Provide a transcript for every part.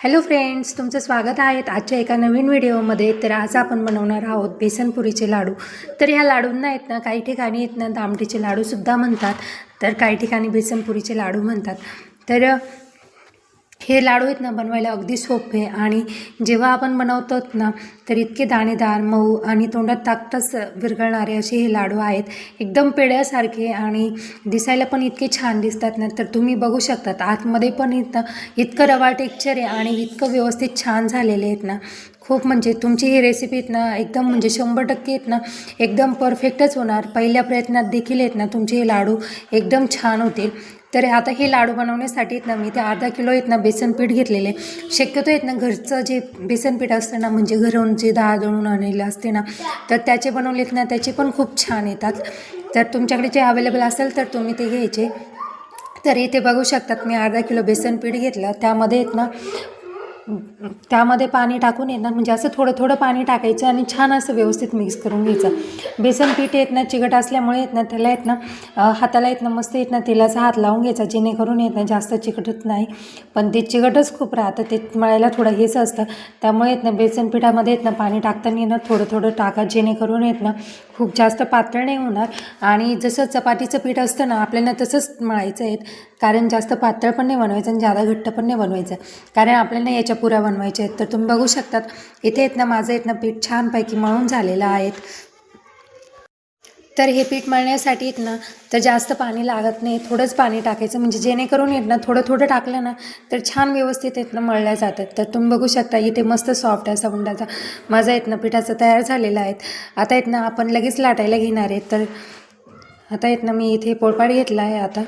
Hello friends तुमचं स्वागत आहे आजच्या एका नवीन व्हिडिओमध्ये. तर आज आपण बनवणार आहोत बेसनपुरीचे लाडू. तर ह्या लाडूंना आहेत ना काही ठिकाणी आहेत ना दामटीचे लाडूसुद्धा म्हणतात. तर काही ठिकाणी बेसनपुरीचे लाडू म्हणतात. तर हे लाडू आहेत ना बनवायला अगदी सोपे. आणि जेव्हा आपण बनवतो ना तर इतके दाणेदार मऊ आणि तोंडात ताकतच विरघळणारे असे हे लाडू आहेत. एकदम पेड्यासारखे आणि दिसायला पण इतके छान दिसतात ना तर तुम्ही बघू शकतात. आतमध्ये पण इथं इतकं रवा टेक्चर आहे आणि इतकं व्यवस्थित छान झालेले आहेत ना. खूप म्हणजे तुमची ही रेसिपी आहेत ना एकदम म्हणजे शंभर टक्के आहेत ना एकदम परफेक्टच होणार. पहिल्या प्रयत्नात देखील आहेत ना तुमचे हे लाडू एकदम छान होतील. तर आता हे लाडू बनवण्यासाठी आहेत ना मी ते अर्धा किलो आहेत ना बेसन पीठ घेतलेले. शक्यतो आहेत ना घरचं जे बेसन पीठ असतं ना म्हणजे घरून जे दहा दळून आणलेलं असते ना तर त्याचे बनवलेत ना त्याचे पण खूप छान येतात. तर तुमच्याकडे जे अवेलेबल असेल तर तुम्ही ते घ्यायचे. तर इथे बघू शकतात मी अर्धा किलो बेसन पीठ घेतलं. त्यामध्ये आहेत ना त्यामध्ये पाणी टाकून येणार म्हणजे असं थोडं थोडं पाणी टाकायचं आणि छान असं व्यवस्थित मिक्स करून घ्यायचं. बेसन पीठ येत ना चिकट असल्यामुळे येत ना त्याला येत ना हाताला येत ना मस्त येत ना तेलाचा हात लावून घ्यायचा जेणेकरून येत ना जास्त चिकटत नाही. पण ते चिकटच खूप राहतं ते मळायला थोडं हेच असतं. त्यामुळे येत ना बेसन पिठामध्ये येत ना पाणी टाकताना येणं थोडं थोडं टाका जेणेकरून येत ना खूप जास्त पातळ नाही होणार. आणि जसं चपातीचं पीठ असतं ना आपल्याला तसंच मळायचं आहे. कारण जास्त पातळ पण नाही बनवायचं आणि जादा घट्ट पण नाही बनवायचं. कारण आपल्याला याच्या पुऱ्या बनवायच्या आहेत. तर तुम्ही बघू शकतात इथे आहेत ना माझं आहेत ना पीठ छानपैकी मळून झालेलं आहेत तर हे पीठ मळण्यासाठी आहेत ना तर जास्त पाणी लागत नाही थोडंच पाणी टाकायचं. म्हणजे जेणेकरून येत ना थोडं थोडं टाकलं ना तर छान व्यवस्थित येत ना मळल्या जातात. तर तुम्ही बघू शकता इथे मस्त सॉफ्ट असा सगुंडाचा माझा येत ना पिठाचं तयार झालेला आहे. आता येत ना आपण लगेच लाटायला घेणार आहेत तर आता आहेत ना मी इथे पोळपाट घेतला आहे आता.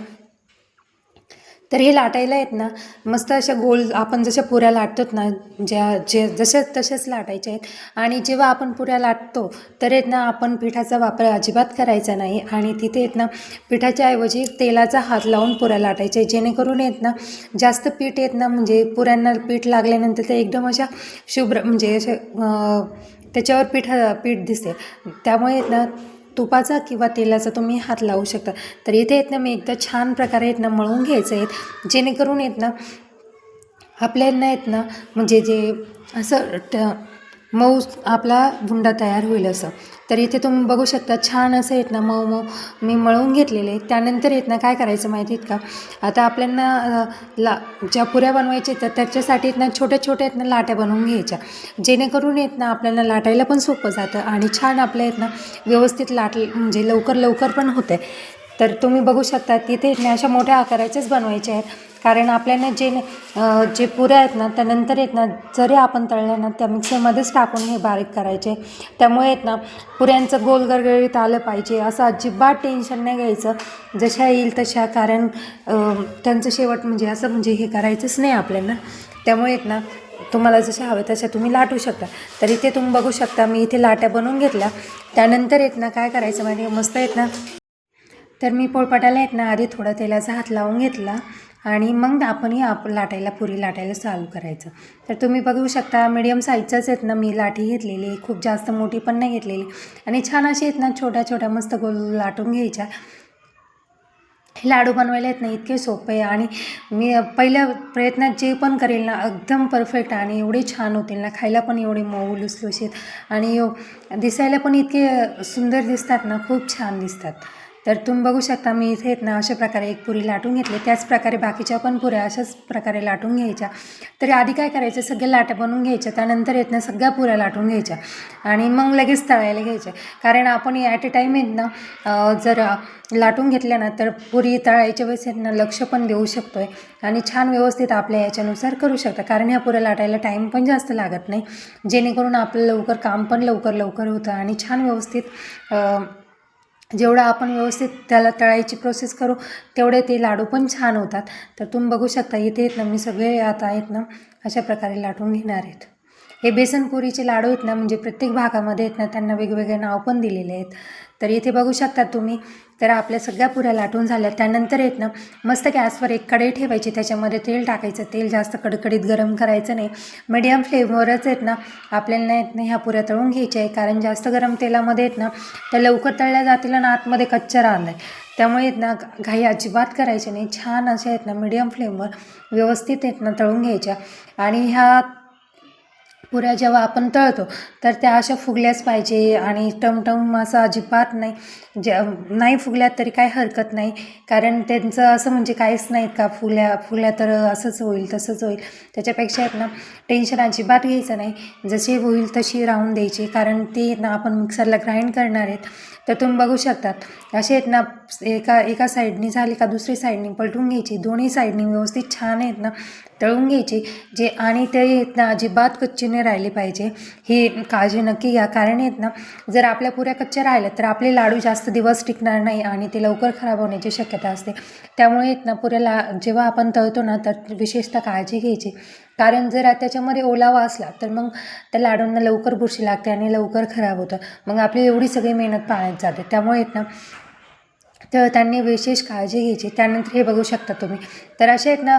तर हे लाटायला आहेत ना मस्त अशा गोल आपण जशा पुऱ्या लाटतो ना ज्या जे जशा तशाच लाटायच्या आहेत. आणि जेव्हा आपण पुऱ्या लाटतो तर आहेत ना आपण पिठाचा वापर अजिबात करायचा नाही. आणि तिथे आहेत ना पिठाच्या ऐवजी तेलाचा हात लावून पुऱ्या लाटायच्या जेणेकरून येत ना जास्त पीठ येत ना म्हणजे पुऱ्यांना पीठ लागल्यानंतर ते एकदम अशा शुभ्र म्हणजे असे त्याच्यावर पीठ पीठ दिसते. त्यामुळे आहेत ना तुपाचा किंवा तेलाचा तुम्ही हात लावू शकता. तर इथे येत ना मी एकदा छान प्रकारे येत ना मळून घ्यायचं आहेत. जेणेकरून येत ना आपल्याला येत ना म्हणजे जे असं ट मऊ आपला बुंडा तयार होईल असं. तर इथे तुम्ही बघू शकता छान असं येत ना मऊ मऊ. मी मळून घेतलेले. त्यानंतर येत ना काय करायचं माहिती आहेत का? आता आपल्याला ला ज्या पुऱ्या बनवायच्या तर त्याच्यासाठी येत ना छोट्या छोट्या आहेत ना लाट्या बनवून घ्यायच्या. जेणेकरून येत ना आपल्याला लाटायला पण सोपं जातं आणि छान आपल्या येत ना व्यवस्थित लाट म्हणजे लवकर लवकर पण होते तर तुम्ही बघू शकता तिथे अशा मोठ्या आकाराच्याच बनवायच्या आहेत. कारण आपल्याला जे जे पुऱ्या आहेत ना त्यानंतर येत ना जरी आपण तळल्या ना त्या मिक्सरमध्येच टाकून हे बारीक करायचे. त्यामुळे आहेत ना पुऱ्यांचं गोल गरगरीत आलं पाहिजे. असं अजिबात टेन्शन नाही घ्यायचं. जशा येईल तशा. कारण त्यांचं शेवट म्हणजे असं म्हणजे हे करायचंच नाही आपल्याला. त्यामुळे आहेत ना तुम्हाला जशा हवे तशा तुम्ही लाटू शकता. तर इथे तुम्ही बघू शकता मी इथे लाट्या बनवून घेतल्या. त्यानंतर येत ना काय करायचं माहिती मस्त आहेत ना तर मी पोळपाटाला येत ना आधी थोडा तेलाचा हात लावून घेतला आणि मग आपणही आप लाटायला पुरी लाटायला चालू करायचं. तर तुम्ही बघू शकता मीडियम साईजचाच आहेत ना मी लाठी घेतलेली खूप जास्त मोठी पण नाही घेतलेली. आणि छान अशी आहेत ना छोट्या छोट्या मस्त गोल लाटून घ्यायच्या. हे लाडू बनवायला येत नाही इतके सोपे आहे आणि मी पहिल्या प्रयत्नात जे पण करेल ना एकदम परफेक्ट आणि एवढे छान होतील ना खायला पण एवढे मऊ लुसलुशीत आणि यो दिसायला पण इतके सुंदर दिसतात ना खूप छान दिसतात. तर तुम्ही बघू शकता मी इथे येत ना अशा प्रकारे एक पुरी लाटून घेतली. त्याच प्रकारे बाकीच्या पण पुऱ्या अशाच प्रकारे लाटून घ्यायच्या. तरी आधी काय करायचं सगळ्या लाट्या बनवून घ्यायच्या. त्यानंतर येत ना सगळ्या पुऱ्या लाटून घ्यायच्या. आणि मग लगेच तळायला घ्यायच्या कारण आपण ॲट ए टाईम येत ना जर लाटून घेतल्या ना तर पुरी तळायच्या वेळेस आहेत ना लक्ष पण देऊ शकतो आहे आणि छान व्यवस्थित आपल्या याच्यानुसार करू शकता. कारण ह्या पुऱ्या लाटायला टाईम पण जास्त लागत नाही. जेणेकरून आपलं लवकर काम पण लवकर लवकर होतं. आणि छान व्यवस्थित जेवढं आपण व्यवस्थित त्याला तळायची प्रोसेस करू तेवढे ते लाडू पण छान होतात. तर तुम्ही बघू शकता इथे आहेत ना मी सगळे आता आहेत ना अशा प्रकारे लाटून घेणार आहेत. हे बेसनपुरीचे लाडू आहेत ना म्हणजे प्रत्येक भागामध्ये आहेत ना त्यांना वेगवेगळे नाव पण दिलेले आहेत. तर इथे बघू शकता तुम्ही तर आपल्या सगळ्या पुऱ्या लाटून झाल्या. त्यानंतर येत ना मस्त गॅसवर एक कढई ठेवायची त्याच्यामध्ये तेल टाकायचं. तेल जास्त कडकडीत गरम करायचं नाही. मीडियम फ्लेमवरच आहेत ना आपल्याला येत ना ह्या पुऱ्या तळून घ्यायच्या आहे. कारण जास्त गरम तेलामध्ये आहेत ना त्या लवकर तळल्या जातील आणि आतमध्ये कच्चा राहणार. त्यामुळे आहेत ना घाई अजिबात करायची नाही. छान असे आहेत ना मीडियम फ्लेमवर व्यवस्थित आहेत ना तळून घ्यायच्या. आणि ह्या पुऱ्या जेव्हा आपण तळतो तर त्या अशा फुगल्याच पाहिजे आणि टमटम असं अजिबात नाही. जे नाही फुगल्या तरी काय हरकत नाही. कारण त्यांचं असं म्हणजे काहीच नाहीत का? फुल्या फुल्या तर असंच होईल तसंच होईल. त्याच्यापेक्षा आहेत ना टेन्शन अजिबात घ्यायचं नाही. जशी होईल तशी राहून द्यायची. कारण ते ना आपण मिक्सरला ग्राइंड करणार आहेत तर तुम्ही बघू शकतात. असे आहेत ना एका एका साईडनी झाली का दुसरी साईडनी पलटून घ्यायची. दोन्ही साईडनी व्यवस्थित छान आहेत ना तळून घ्यायची. जे आणि ते आहेत ना अजिबात कच्ची नाही राहिली पाहिजे. ही काळजी नक्की घ्या. कारण आहेत ना जर आपल्या पुऱ्या कच्च्या राहिल्या तर आपले लाडू जास्त दिवस टिकणार नाही आणि ते लवकर खराब होण्याची शक्यता असते. त्यामुळे आहेत ना पुऱ्या ला जेव्हा आपण तळतो ना तर विशेषतः काळजी घ्यायची. कारण जर त्याच्यामध्ये ओलावा असला तर मग त्या लाडूंना लवकर बुरशी लागते आणि लवकर खराब होतं. मग आपली एवढी सगळी मेहनत पाण्यात जाते. त्यामुळे आहेत ना तर त्यांनी विशेष काळजी घ्यायची. त्यानंतर हे बघू शकता तुम्ही. तर असे आहेत ना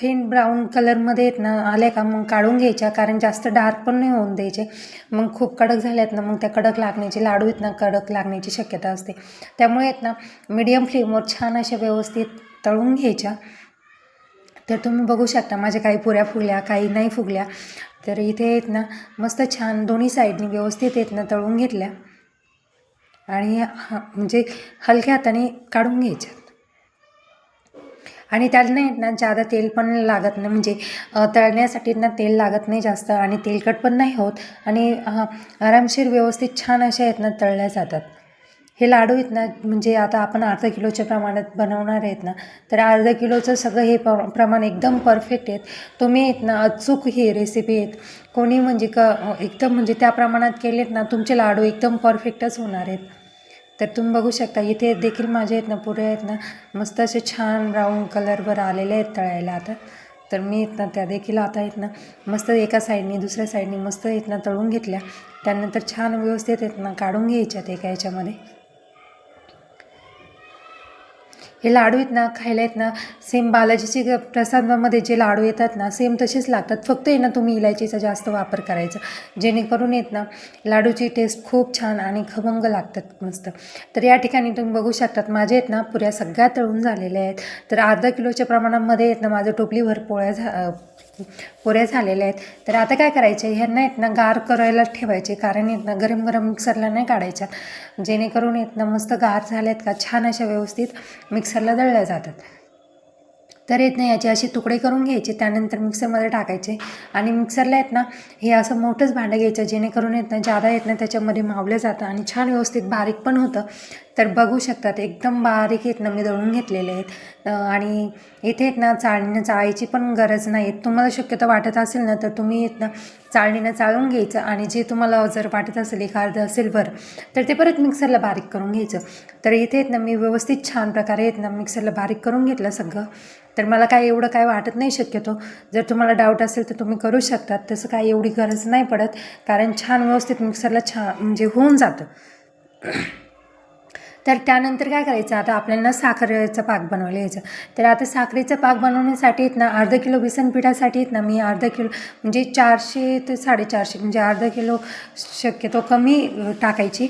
फेंट ब्राऊन कलरमध्ये आहेत ना आले का मग काढून घ्यायच्या. कारण जास्त डार्क पण नाही होऊन द्यायचे. मग खूप कडक झाल्यात ना मग त्या कडक लागण्याचे लाडू आहेत ना कडक लागण्याची शक्यता असते. त्यामुळे आहेत ना मीडियम फ्लेमवर छान अशा व्यवस्थित तळून घ्यायच्या. तर तुम्ही बघू शकता माझ्या काही पुऱ्या फुगल्या काही नाही फुगल्या. तर इथे आहेत ना मस्त छान दोन्ही साईडनी व्यवस्थित आहेत ना तळून घेतल्या. आणि म्हणजे हलक्या हाताने काढून घ्यायच्या. आणि त्याला नाही ना जादा तेल पण लागत नाही. म्हणजे तळण्यासाठी ना तेल लागत नाही जास्त आणि तेलकट पण नाही होत. आणि आरामशीर व्यवस्थित छान अशा आहेत ना तळल्या जातात. हे लाडू आहेत ना म्हणजे आता आपण अर्धा किलोच्या प्रमाणात बनवणार आहेत ना तर अर्धा किलोचं सगळं हे प प्रमाण एकदम परफेक्ट आहेत. तुम्ही आहेत ना अचूक ही रेसिपी आहेत. कोणी म्हणजे क एकदम म्हणजे त्या प्रमाणात केलेत ना तुमचे लाडू एकदम परफेक्टच होणार आहेत. तर तुम्ही बघू शकता इथे देखील माझे आहेत ना पुरे आहेत ना मस्त असे छान ब्राऊन कलरवर आलेले आहेत तळायला आता. तर मी आहेत ना त्या देखील आता आहेत ना मस्त एका साईडने दुसऱ्या साईडनी मस्त आहेत ना तळून घेतल्या. त्यानंतर छान व्यवस्थित आहेत ना काढून घ्यायच्या ते एका याच्यामध्ये. हे लाडू आहेत ना खायला आहेत ना सेम बालाजीची ग- प्रसादामध्ये जे लाडू येतात ना सेम तसेच लागतात. फक्त आहे ना तुम्ही इलायचीचा जास्त वापर करायचा. जेणेकरून येत ना लाडूची टेस्ट खूप छान आणि खमंग लागतात मस्त. तर या ठिकाणी तुम्ही बघू शकतात माझे आहेत ना पुऱ्या सगळ्या तळून झालेल्या आहेत. तर अर्धा किलोच्या प्रमाणामध्ये आहेत ना माझं टोपलीभर पोळ्या झा पुऱ्या झालेल्या आहेत. तर आता काय करायचे? ह्यांना आहेत ना गार करायला ठेवायचे. कारण आहेत ना गरम गरम मिक्सरला नाही काढायच्या जेणेकरून आहेत ना मस्त गार झाल्यात का? छान अशा व्यवस्थित मिक्सरला दळल्या जातात. तर येत नाही याचे असे तुकडे करून घ्यायचे. त्यानंतर मिक्सरमध्ये टाकायचे. आणि मिक्सरला येत ना हे असं मोठंच भांडं घ्यायचं. जेणेकरून येत ना जादा येत ना त्याच्यामध्ये मावलं जातं आणि छान व्यवस्थित बारीक पण होतं. तर बघू शकतात एकदम बारीक आहेत ना मी दळून घेतलेले आहेत. आणि इथे आहेत ना चाळणीनं चाळायची पण गरज नाही तुम्हाला शक्यतो वाटत असेल ना तर तुम्ही येत ना चाळणीनं चाळून घ्यायचं आणि जे तुम्हाला जर वाटत असेल एक अर्धं असेल बरं तर ते परत मिक्सरला बारीक करून घ्यायचं. तर इथे आहेत ना मी व्यवस्थित छान प्रकारे येत ना मिक्सरला बारीक करून घेतलं सगळं. तर मला काय एवढं काय वाटत नाही शक्यतो. जर तुम्हाला डाऊट असेल तर तुम्ही करू शकतात. तसं काय एवढी गरज नाही पडत कारण छान व्यवस्थित मिक्सरला छान म्हणजे होऊन जातं. तर त्यानंतर काय करायचं? आता आपल्याला साखरेचा पाक बनवला यायचं. तर आता साखरेचा पाक बनवण्यासाठी आहेत ना अर्धा किलो बेसन पिठासाठी आहेत ना मी अर्धा किलो म्हणजे चारशे ते साडेचारशे म्हणजे अर्धा किलो शक्यतो कमी टाकायची.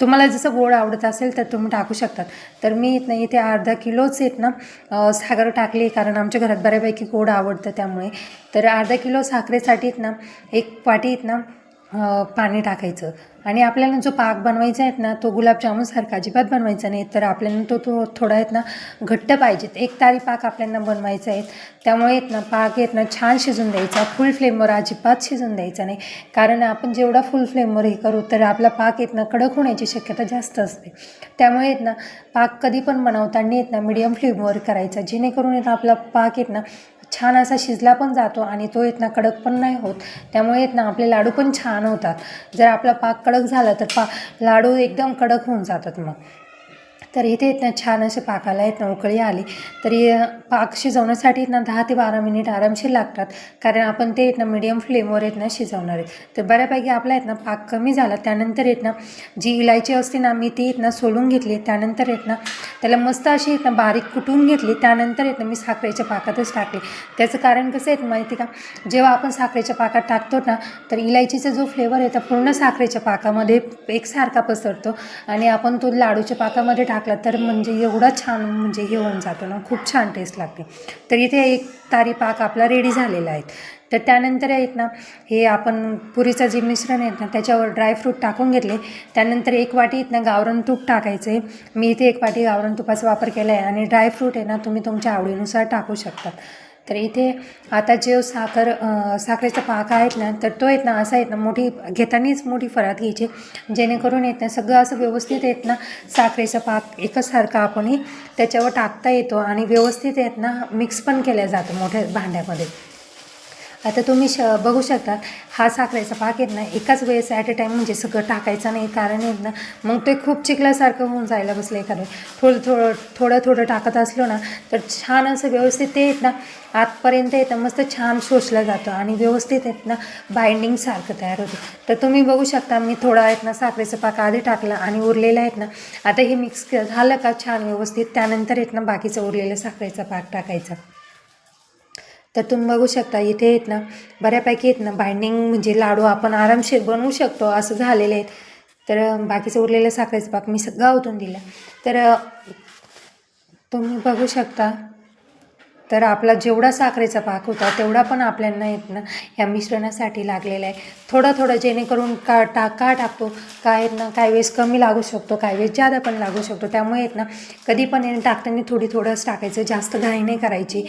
तुम्हाला जसं गोड आवडत असेल तर तुम्ही टाकू शकतात. तर मी येत नाही इथे अर्धा किलोच येत ना साखर टाकली कारण आमच्या घरात बऱ्यापैकी गोड आवडतं त्यामुळे. तर अर्धा किलो साखरेसाठी येत ना एक वाटी येत ना पाणी टाकायचं. आणि आपल्याला जो पाक बनवायचा आहेत ना तो गुलाबजामुनसारखा अजिबात बनवायचा नाही. तर आपल्याला तो तो थोडा आहेत ना घट्ट पाहिजेत. एक तारी पाक आपल्याला बनवायचा आहे. त्यामुळे आहेत ना पाक आहेत ना छान शिजून द्यायचा. फुल फ्लेमवर अजिबात शिजून द्यायचा नाही. कारण आपण जेवढा फुल फ्लेमवर हे करू तर आपला पाक येत ना कडक होण्याची शक्यता जास्त असते. त्यामुळे आहेत ना पाक कधी पण बनवताना येत ना मिडियम फ्लेमवर करायचा. जेणेकरून येत आपला पाक येत ना छान असा शिजला पण जातो आणि तो येत ना कडक पण नाही होत. त्यामुळे येत ना आपले लाडू पण छान होतात. जर आपला पाक कडक झाला तर पा लाडू एकदम कडक होऊन जातात मग. तर इथे इथनं छान असे पाकाला येत ना उकळी आली तरी पाक शिजवण्यासाठी इथनं ना दहा ते बारा मिनिट आरामशीर लागतात कारण आपण ते येत ना मिडियम फ्लेमवर येतनं शिजवणार आहेत तर बऱ्यापैकी आपला इथनं पाक कमी झाला त्यानंतर येत ना जी इलायची असते ना मी ती इथनं सोलून घेतली त्यानंतर येतनं त्याला मस्त अशी इथनं ना बारीक कुटून घेतली त्यानंतर येतनं मी साखरेच्या पाकातच टाकली त्याचं कारण कसं आहे माहिती का जेव्हा आपण साखरेच्या पाकात टाकतो ना तर इलायचीचा जो फ्लेवर आहे तो पूर्ण साखरेच्या पाकामध्ये एकसारखा पसरतो आणि आपण तो लाडूच्या पाकामध्ये टाक टाकला तर म्हणजे एवढा छान म्हणजे हे होऊन जातो ना खूप छान टेस्ट लागते. तर इथे एक तारी पाक आपला रेडी झालेला आहे. तर त्यानंतर आहेत ना हे आपण पुरीचं जे मिश्रण आहेत ना त्याच्यावर ड्रायफ्रूट टाकून घेतले. त्यानंतर एक वाटी आहेत ना गावरण तूप टाकायचं. आहे मी इथे एक वाटी गावरण तुपाचा वापर केला आहे आणि ड्रायफ्रूट आहे ना तुम्ही तुमच्या आवडीनुसार टाकू शकतात तर इथे आता जे साखर साखरेचा पाक आहेत ना तर तो आहेत ना असा आहेत ना मोठी घेतानाच मोठी फरात घ्यायची. जेणेकरून येत ना सगळं असं व्यवस्थित येत ना साखरेचा पाक एकचसारखा आपणही त्याच्यावर टाकता येतो आणि व्यवस्थित येत ना मिक्स पण केल्या जातो मोठ्या भांड्यामध्ये. आता तुम्ही श बघू शकता हा साखरेचा पाक येत ना एकाच वेळेस ॲट अ टाईम म्हणजे सगळं टाकायचं नाही कारण येत ना मग ते खूप चिखल्यासारखं होऊन जायला बसलं एखादं. थोडं थोडं थोडं थोडं टाकत असलो ना तर छान असं व्यवस्थित ते आहेत ना आतपर्यंत येतं मस्त छान शोषलं जातं आणि व्यवस्थित आहेत ना बाइंडिंगसारखं तयार होतं. तर तुम्ही बघू शकता मी थोडा आहेत ना साखरेचा पाक आधी टाकला आणि उरलेला आहेत ना आता हे मिक्स झालं का छान व्यवस्थित त्यानंतर आहेत ना बाकीचं उरलेलं साखरेचा पाक टाकायचा. तर तुम्ही बघू शकता इथे आहेत ना बऱ्यापैकी आहेत ना बाइंडिंग म्हणजे लाडू आपण आरामशीर बनवू शकतो असं झालेलं आहे. तर बाकीचं उरलेलं साखरेचं पाक मी सगळं ओतून दिलं. तर तुम्ही बघू शकता तर आपला जेवढा साखरेचा पाक होता तेवढा पण आपल्याला येत ना ह्या मिश्रणासाठी लागलेला आहे. थोडं थोडं जेणेकरून का टा का टाकतो काय आहेत ना काही वेळेस कमी लागू शकतो काही वेळेस जादा पण लागू शकतो. त्यामुळे येत ना कधी पण टाकताना थोडी थोडंच टाकायचं जास्त घाई नाही करायची.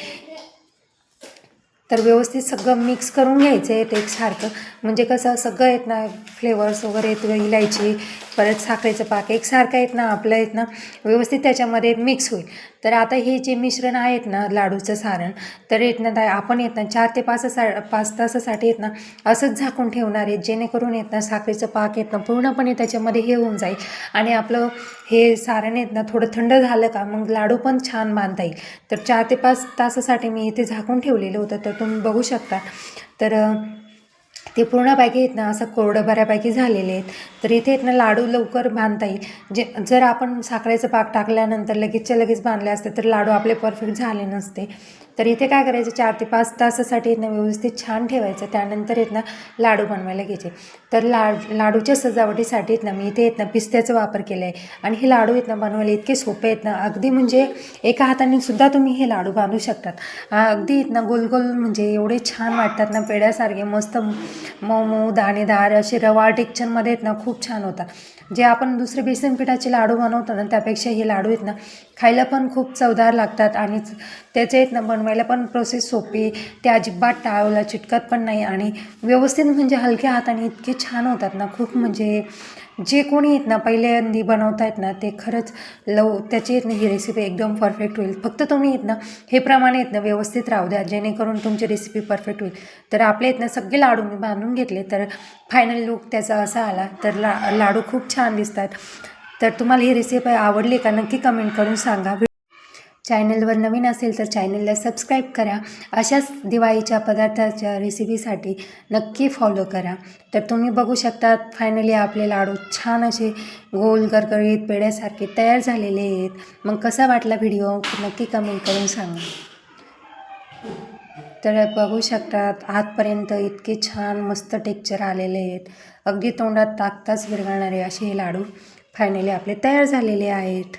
तर व्यवस्थित सगळं मिक्स करून घ्यायचं आहे ते एकसारखं म्हणजे कसं सगळं येत ना फ्लेवर्स वगैरे येत इलायची परत साखरेचं पाक एकसारखं येत ना आपलं येत ना व्यवस्थित त्याच्यामध्ये मिक्स होईल तर आता हे जे मिश्रण आहेत ना लाडूचं सारण तर येत ना आपण येत ना चार ते पाच सा पाच तासासाठी येत ना असंच झाकून ठेवणार आहे जेणेकरून येत ना साखरेचं पाक येत ना पूर्णपणे त्याच्यामध्ये हे होऊन जाईल आणि आपलं हे सारण येत ना थोडं थंड झालं का मग लाडू पण छान बांधता येईल तर चार ते पाच तासासाठी मी इथे झाकून ठेवलेलं होतं तर तुम्ही बघू शकता. तर ते पूर्णपैकी आहेत ना असं कोरडं बऱ्यापैकी झालेले आहेत. तर इथे आहेत ना लाडू लवकर बांधता येईल. जे जर आपण साखरेचं पाक टाकल्यानंतर लगेचच्या लगेच बांधले असते तर लाडू आपले परफेक्ट झाले नसते. तर इथे काय करायचं? चार ते पाच तासासाठी आहेत ना व्यवस्थित छान ठेवायचं. त्यानंतर आहेत ना लाडू बनवायला घ्यायचे. तर लाड लाडूच्या सजावटीसाठी आहेत ना मी इथे आहेत ना पिस्त्याचा वापर केला आहे आणि हे लाडू आहेत ना बनवायला इतके सोपे आहेत ना. अगदी म्हणजे एका हाताने सुद्धा तुम्ही हे लाडू बांधू शकतात. अगदी इथनं ना म्हणजे एवढे छान वाटतात ना पेड्यासारखे मस्त मऊ मऊ दाणेदार असे रवा टेक्चरमध्ये आहेत ना खूप छान होतात. जे आपण दुसरे बेसन पिठाचे लाडू बनवतो ना त्यापेक्षा हे लाडू आहेत ना खायला पण खूप चवदार लागतात आणि त्याचे बनवायला पण प्रोसेस सोपी ते अजिबात टाळवला चिटकत पण नाही आणि व्यवस्थित म्हणजे हलक्या हाताने इतके छान होतात ना खूप म्हणजे जे कोणी आहेत ना पहिल्यांदी बनवत आहेत ना ते खरंच लव त्याची आहेत ना ही रेसिपी एकदम परफेक्ट होईल. फक्त तुम्ही आहेत ना हे प्रमाणे आहेत ना व्यवस्थित राहू द्या जेणेकरून तुमची रेसिपी परफेक्ट होईल. तर आपले आहेत ना सगळे लाडू मी बांधून घेतले तर फायनल लुक त्याचा असा आला तर ला लाडू खूप छान दिसतात. तर तुम्हाला ही रेसिपी आवडली का नक्की कमेंट करून सांगा. चॅनलवर नवीन असेल तर चॅनलला सबस्क्राईब करा. अशाच दिवाळीच्या पदार्थाच्या रेसिपीसाठी नक्की फॉलो करा. तर तुम्ही बघू शकता फायनली आपले लाडू छान असे गोल गरगरीत पेड्यासारखे तयार झालेले आहेत. मग कसा वाटला व्हिडिओ नक्की कमेंट करून सांगा. तर बघू शकतात आतपर्यंत इतके छान मस्त टेक्चर आलेले आहेत. अगदी तोंडात ताकताच विरघळणारे असे हे लाडू. फायनली आपले तयार झालेले आहेत.